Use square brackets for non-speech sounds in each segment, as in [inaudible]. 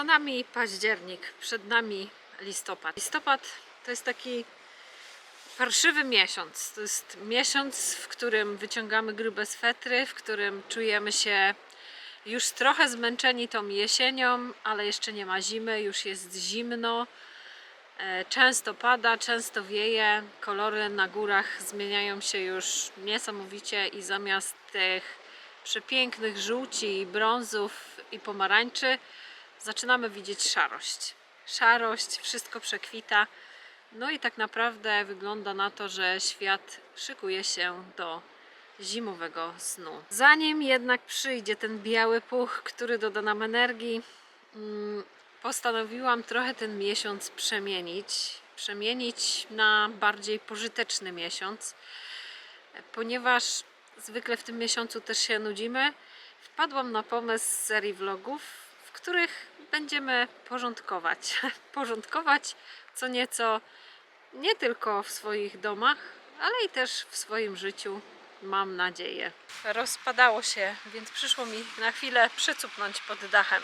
Za nami październik, przed nami listopad. Listopad to jest taki parszywy miesiąc. To jest miesiąc, w którym wyciągamy grube swetry, w którym czujemy się już trochę zmęczeni tą jesienią, ale jeszcze nie ma zimy, już jest zimno. E, Często pada, często wieje, kolory na górach zmieniają się już niesamowicie i zamiast tych przepięknych żółci, brązów i pomarańczy zaczynamy widzieć szarość. Szarość, wszystko przekwita. No i tak naprawdę wygląda na to, że świat szykuje się do zimowego snu. Zanim jednak przyjdzie ten biały puch, który doda nam energii, mm, postanowiłam trochę ten miesiąc przemienić. Przemienić na bardziej pożyteczny miesiąc, ponieważ zwykle w tym miesiącu też się nudzimy. Wpadłam na pomysł serii vlogów, których będziemy porządkować. [laughs] porządkować co nieco nie tylko w swoich domach, ale i też w swoim życiu, mam nadzieję. Rozpadało się, więc przyszło mi na chwilę przycupnąć pod dachem.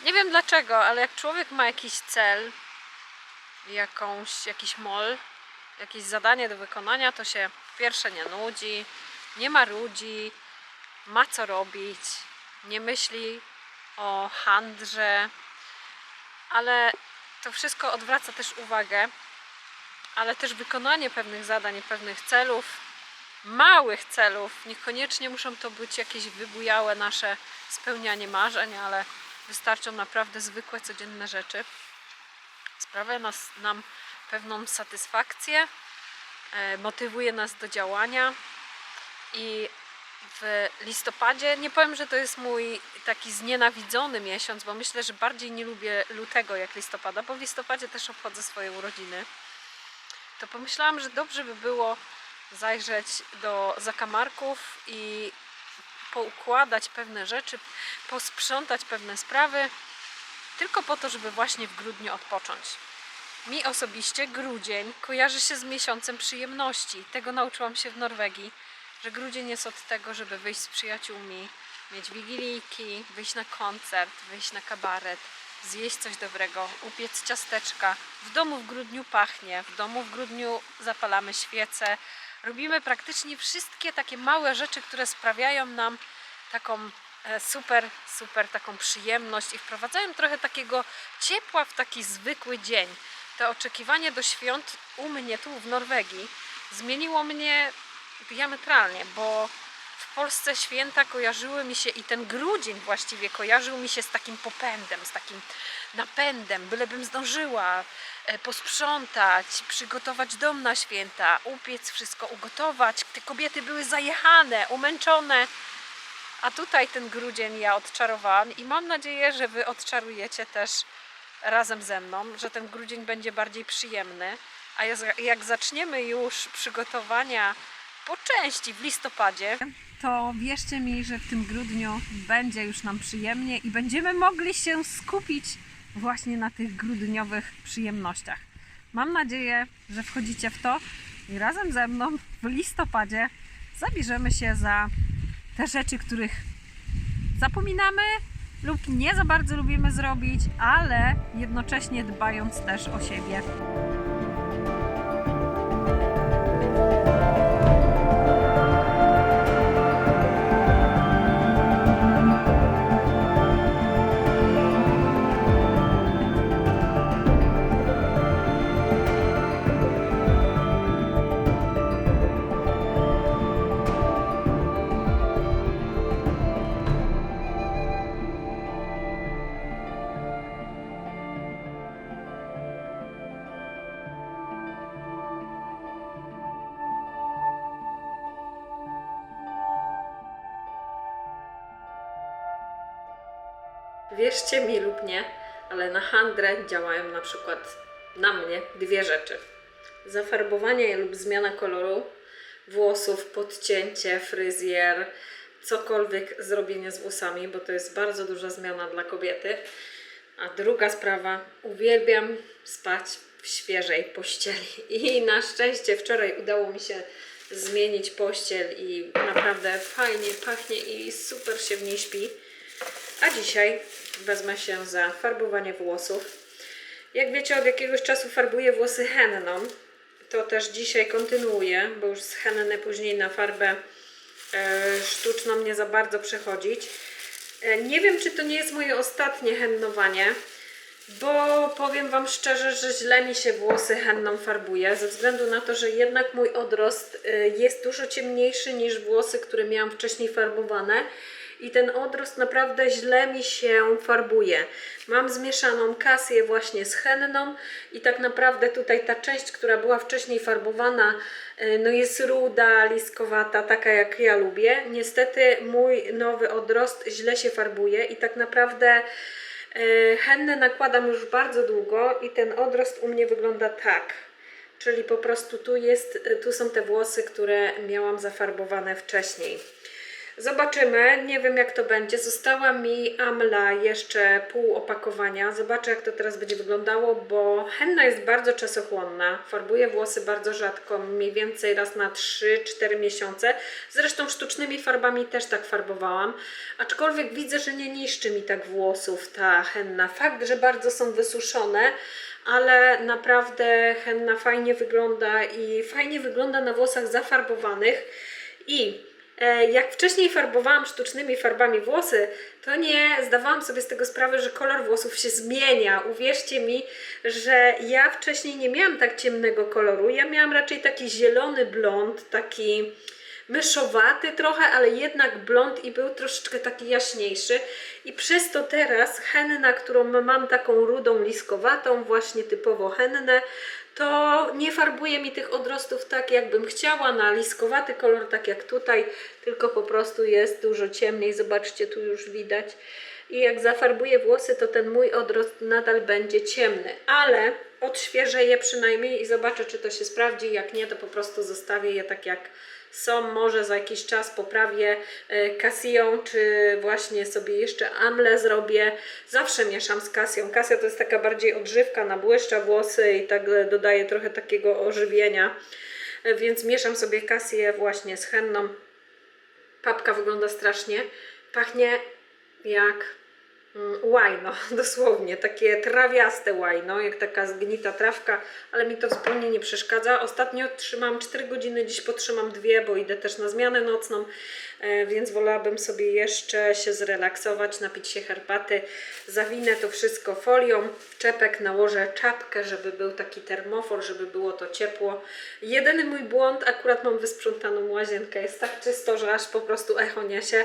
Nie wiem dlaczego, ale jak człowiek ma jakiś cel, jakąś, jakiś mol, jakieś zadanie do wykonania, to się pierwsze nie nudzi, nie marudzi, ma co robić, nie myśli o handrze, ale to wszystko odwraca też uwagę, ale też wykonanie pewnych zadań, pewnych celów, małych celów, niekoniecznie muszą to być jakieś wybujałe nasze spełnianie marzeń, ale wystarczą naprawdę zwykłe, codzienne rzeczy. Sprawia nas, nam pewną satysfakcję, e, motywuje nas do działania i w listopadzie, nie powiem, że to jest mój taki znienawidzony miesiąc, bo myślę, że bardziej nie lubię lutego jak listopada, bo w listopadzie też obchodzę swoje urodziny. To pomyślałam, że dobrze by było zajrzeć do zakamarków i poukładać pewne rzeczy, posprzątać pewne sprawy, tylko po to, żeby właśnie w grudniu odpocząć. Mi osobiście grudzień kojarzy się z miesiącem przyjemności. Tego nauczyłam się w Norwegii, że grudzień jest od tego, żeby wyjść z przyjaciółmi, mieć wigilijki, wyjść na koncert, wyjść na kabaret, zjeść coś dobrego, upiec ciasteczka. W domu w grudniu pachnie, w domu w grudniu zapalamy świece. Robimy praktycznie wszystkie takie małe rzeczy, które sprawiają nam taką e, super, super taką przyjemność i wprowadzają trochę takiego ciepła w taki zwykły dzień. To oczekiwanie do świąt u mnie tu w Norwegii zmieniło mnie diametralnie, bo w Polsce święta kojarzyły mi się i ten grudzień właściwie kojarzył mi się z takim popędem, z takim napędem, bylebym zdążyła e, posprzątać, przygotować dom na święta, upiec wszystko, ugotować. Te kobiety były zajechane, umęczone. A tutaj ten grudzień ja odczarowałam i mam nadzieję, że Wy odczarujecie też razem ze mną, że ten grudzień będzie bardziej przyjemny. A jak- jak zaczniemy już przygotowania po części w listopadzie, to wierzcie mi, że w tym grudniu będzie już nam przyjemnie i będziemy mogli się skupić właśnie na tych grudniowych przyjemnościach. Mam nadzieję, że wchodzicie w to i razem ze mną w listopadzie zabierzemy się za te rzeczy, których zapominamy lub nie za bardzo lubimy zrobić, ale jednocześnie dbając też o siebie. Mi lub nie, ale na handrę działają na przykład na mnie dwie rzeczy. Zafarbowanie lub zmiana koloru włosów, podcięcie, fryzjer, cokolwiek zrobienie z włosami, bo to jest bardzo duża zmiana dla kobiety. A druga sprawa, uwielbiam spać w świeżej pościeli. I na szczęście wczoraj udało mi się zmienić pościel i naprawdę fajnie pachnie i super się w niej śpi. Dzisiaj wezmę się za farbowanie włosów. Jak wiecie, od jakiegoś czasu farbuję włosy henną. To też dzisiaj kontynuuję, bo już z henny później na farbę e, sztuczną nie za bardzo przechodzić. E, nie wiem, czy to nie jest moje ostatnie hennowanie, bo powiem Wam szczerze, że źle mi się włosy henną farbuje, ze względu na to, że jednak mój odrost e, jest dużo ciemniejszy niż włosy, które miałam wcześniej farbowane i ten odrost naprawdę źle mi się farbuje. Mam zmieszaną kasję właśnie z henną i tak naprawdę tutaj ta część, która była wcześniej farbowana, e, no jest ruda, liskowata, taka jak ja lubię. Niestety mój nowy odrost źle się farbuje i tak naprawdę e, hennę nakładam już bardzo długo i ten odrost u mnie wygląda tak. Czyli po prostu tu jest, tu są te włosy, które miałam zafarbowane wcześniej. Zobaczymy, nie wiem jak to będzie. Została mi Amla jeszcze pół opakowania. Zobaczę jak to teraz będzie wyglądało, bo henna jest bardzo czasochłonna. Farbuję włosy bardzo rzadko, mniej więcej raz na 3-4 miesiące. Zresztą sztucznymi farbami też tak farbowałam. Aczkolwiek widzę, że nie niszczy mi tak włosów ta henna. Fakt, że bardzo są wysuszone, ale naprawdę henna fajnie wygląda i fajnie wygląda na włosach zafarbowanych. I jak wcześniej farbowałam sztucznymi farbami włosy, to nie zdawałam sobie z tego sprawy, że kolor włosów się zmienia. Uwierzcie mi, że ja wcześniej nie miałam tak ciemnego koloru. Ja miałam raczej taki zielony blond, taki myszowaty trochę, ale jednak blond i był troszeczkę taki jaśniejszy. I przez to teraz henna, którą mam taką rudą liskowatą, właśnie typowo hennę, to nie farbuje mi tych odrostów tak jakbym chciała, na liskowaty kolor, tak jak tutaj, tylko po prostu jest dużo ciemniej. Zobaczcie, tu już widać. I jak zafarbuję włosy, to ten mój odrost nadal będzie ciemny, ale odświeżę je przynajmniej i zobaczę, czy to się sprawdzi. Jak nie, to po prostu zostawię je tak jak są. Może za jakiś czas poprawię kasją, czy właśnie sobie jeszcze amle zrobię. Zawsze mieszam z kasją. Kasja to jest taka bardziej odżywka, nabłyszcza włosy i tak e, dodaje trochę takiego ożywienia. E, Więc mieszam sobie kasję właśnie z henną. Papka wygląda strasznie. Pachnie jak łajno, [laughs] dosłownie, takie trawiaste łajno, jak taka zgnita trawka, ale mi to zupełnie nie przeszkadza. Ostatnio trzymam 4 godziny, dziś potrzymam dwie, bo idę też na zmianę nocną, więc wolałabym sobie jeszcze się zrelaksować, napić się herbaty, zawinę to wszystko folią, czepek nałożę czapkę, żeby był taki termofor, żeby było to ciepło. Jedyny mój błąd, akurat mam wysprzątaną łazienkę, jest tak czysto, że aż po prostu echo niesie,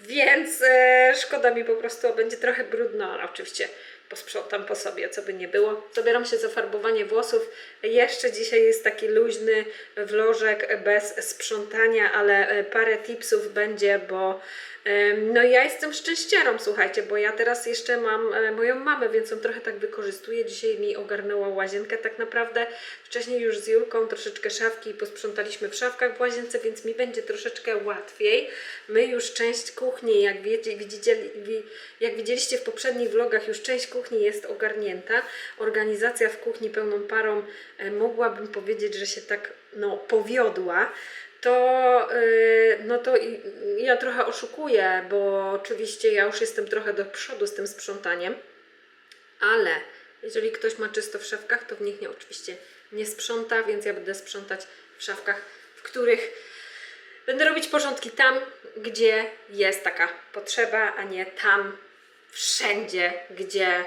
więc e, szkoda mi po prostu, będzie trochę brudno, ale oczywiście posprzątam po sobie, co by nie było. Zabieram się za farbowanie włosów. Jeszcze dzisiaj jest taki luźny wlożek bez sprzątania, ale e, parę tipsów będzie, bo no ja jestem szczęściarą, słuchajcie, bo ja teraz jeszcze mam e, moją mamę, więc ją trochę tak wykorzystuję. Dzisiaj mi ogarnęła łazienkę tak naprawdę. Wcześniej już z Julką troszeczkę szafki posprzątaliśmy w szafkach w łazience, więc mi będzie troszeczkę łatwiej. My już część kuchni, jak, wiecie, widzicie, wi- jak widzieliście w poprzednich vlogach, już część kuchni jest ogarnięta. Organizacja w kuchni pełną parą e, mogłabym powiedzieć, że się tak no, powiodła to, yy, no to ja trochę oszukuję, bo oczywiście ja już jestem trochę do przodu z tym sprzątaniem, ale jeżeli ktoś ma czysto w szafkach, to w nich nie oczywiście nie sprząta, więc ja będę sprzątać w szafkach, w których będę robić porządki tam, gdzie jest taka potrzeba, a nie tam, wszędzie, gdzie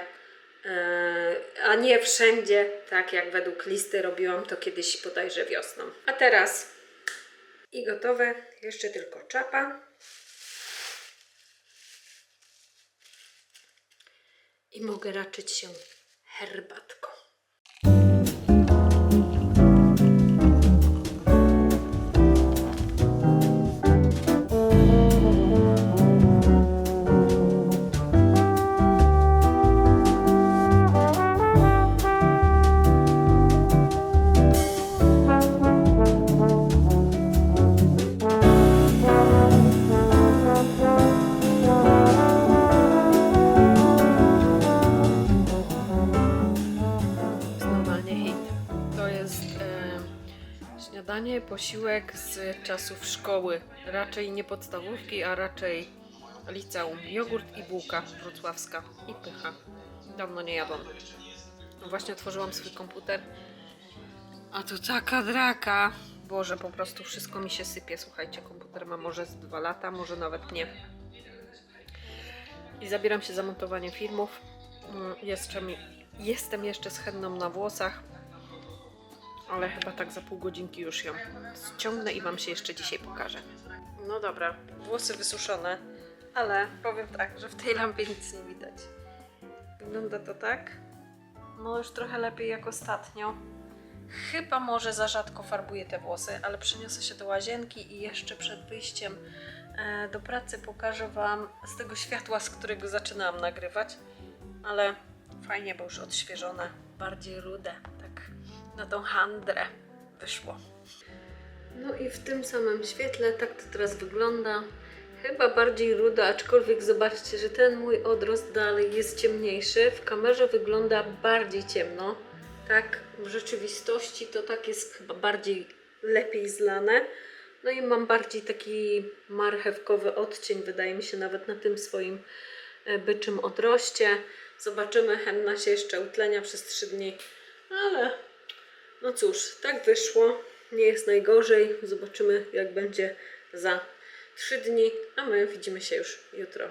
Yy, a nie wszędzie, tak jak według listy robiłam to kiedyś bodajże wiosną. A teraz i gotowe, jeszcze tylko czapa. I mogę raczyć się herbatką. E, śniadanie, posiłek z czasów szkoły. Raczej nie podstawówki, a raczej liceum. Jogurt i bułka wrocławska i pycha. Dawno nie jadłam. Właśnie otworzyłam swój komputer. A tu taka draka. Boże, po prostu wszystko mi się sypie. Słuchajcie, komputer ma może z dwa lata, może nawet nie. I zabieram się za montowanie filmów. Mm, Jeszcze mi, jestem jeszcze z na włosach, ale chyba tak za pół godzinki już ją ściągnę i Wam się jeszcze dzisiaj pokażę. No dobra, włosy wysuszone, ale powiem tak, że w tej lampie nic nie widać. Wygląda to tak. No już trochę lepiej jak ostatnio. Chyba może za rzadko farbuję te włosy, ale przeniosę się do łazienki i jeszcze przed wyjściem e, do pracy pokażę Wam z tego światła, z którego zaczynałam nagrywać. Ale fajnie, bo już odświeżone, bardziej rude, na tą handrę wyszło. No i w tym samym świetle tak to teraz wygląda. Chyba bardziej ruda, aczkolwiek zobaczcie, że ten mój odrost dalej jest ciemniejszy. W kamerze wygląda bardziej ciemno. Tak, w rzeczywistości to tak jest chyba bardziej lepiej zlane. No i mam bardziej taki marchewkowy odcień, wydaje mi się, nawet na tym swoim e, byczym odroście. Zobaczymy, henna się jeszcze utlenia przez 3 dni, ale no cóż, tak wyszło. Nie jest najgorzej. Zobaczymy, jak będzie za 3 dni, a my widzimy się już jutro.